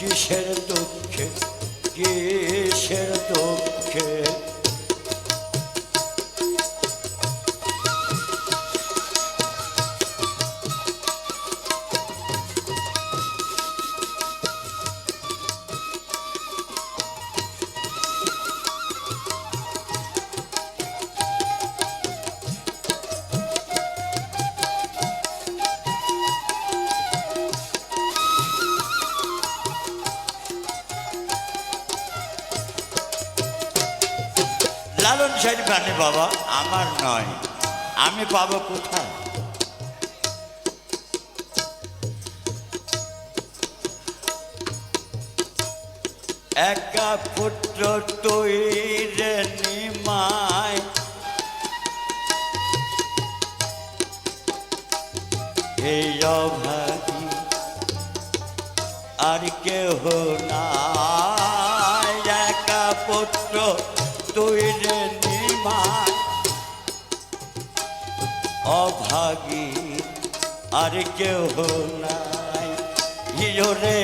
কিসের দুঃখে কিসের দুঃখে লালন সাইড মানে বাবা, আমার নয়। আমি পাবো কোথায়? একা পুত্র তৈরে নিমায় এই আর কেহ না একা পুত্র নিমায় অভাগী আর কেহ নাই। হিজরে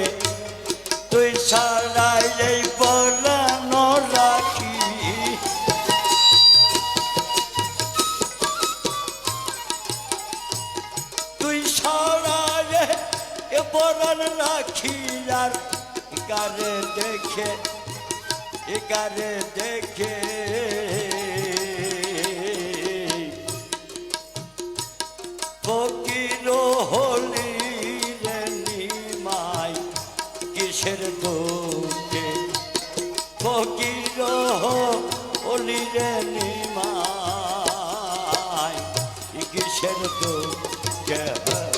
তুই সারাই এই পরানো রাখি। তুই সারাই এ পরাণ রাখি আর গারে দেখে এগারে দেখে। কিসের তো? কত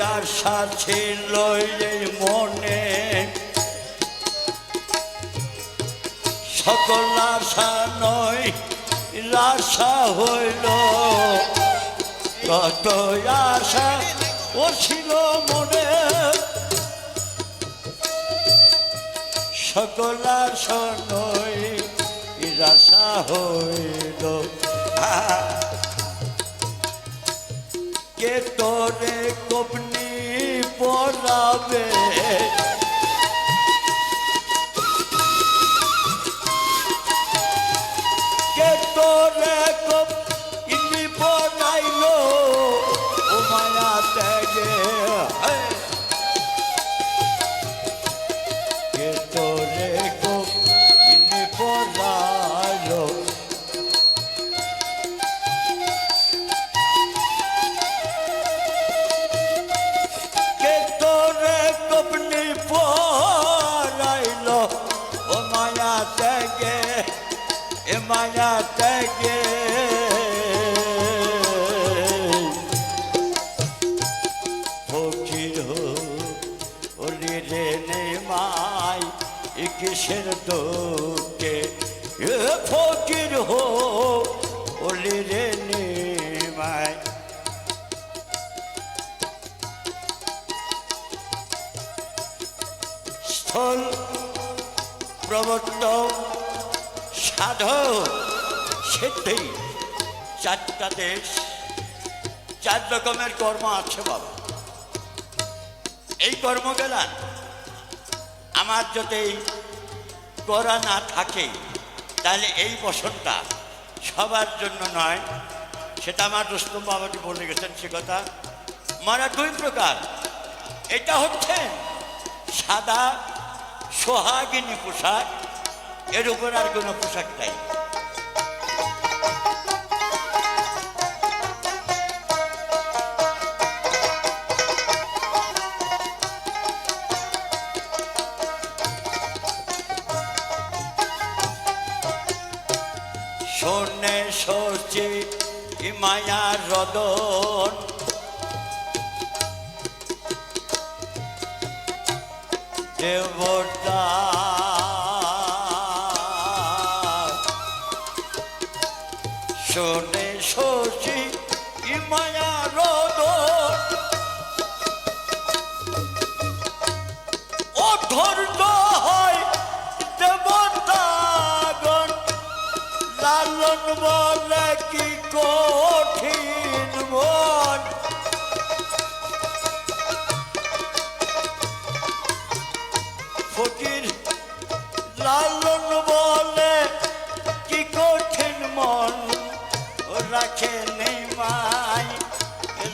আশা ছিল মনে সকল আশা নয় আশা হইল। কত আশা ও ছিল মনে। সকল আশা নয় আশা হইল। কে তোরে কপনি পরাবে কে মায়া ত্যাগে ফকির ওরে রে নে মাই কিসের এ ফকির হো, ওরে রে নে মাই। স্থল প্রবর্তক সাধক সিদ্ধি চারটা দেশ, চার রকমের কর্ম আছে বাবা। এই কর্ম গেলান আমার যদি করা না থাকে, তাহলে এই বসনটা সবার জন্য নয়। সেটা আমার রুস্তম বাবাজি বলে গেছেন সে কথা। মারা দুই প্রকার। এটা হচ্ছে সাদা সোহাগিনী পোশাক এর উপর আর কোনো পোশাক নাই। শোনে সচি মায়ার রদন। দেবতা লালন বলে কি কঠিন মন?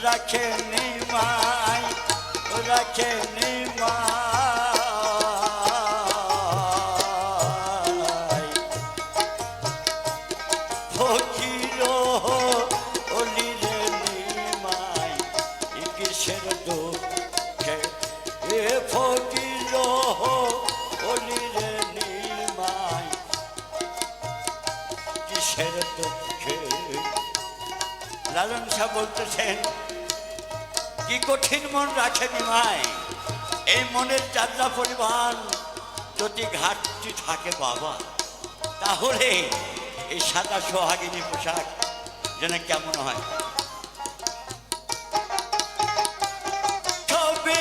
রাখে নেই মাই ও রাখে নেই মাই। ফকির অলিরে নিমাই কিসের দুঃখে? এ ফকির অলিরে লালন শাহ বলতেছেন, কি কঠিন মন রাখে নিমাই এই মনের যাত্রা পরিমাণ যদি ঘাটতি থাকে বাবা, তাহলে এই সাদা সোহাগিনী পোশাক যেন কেমন হয়? কবি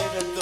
should have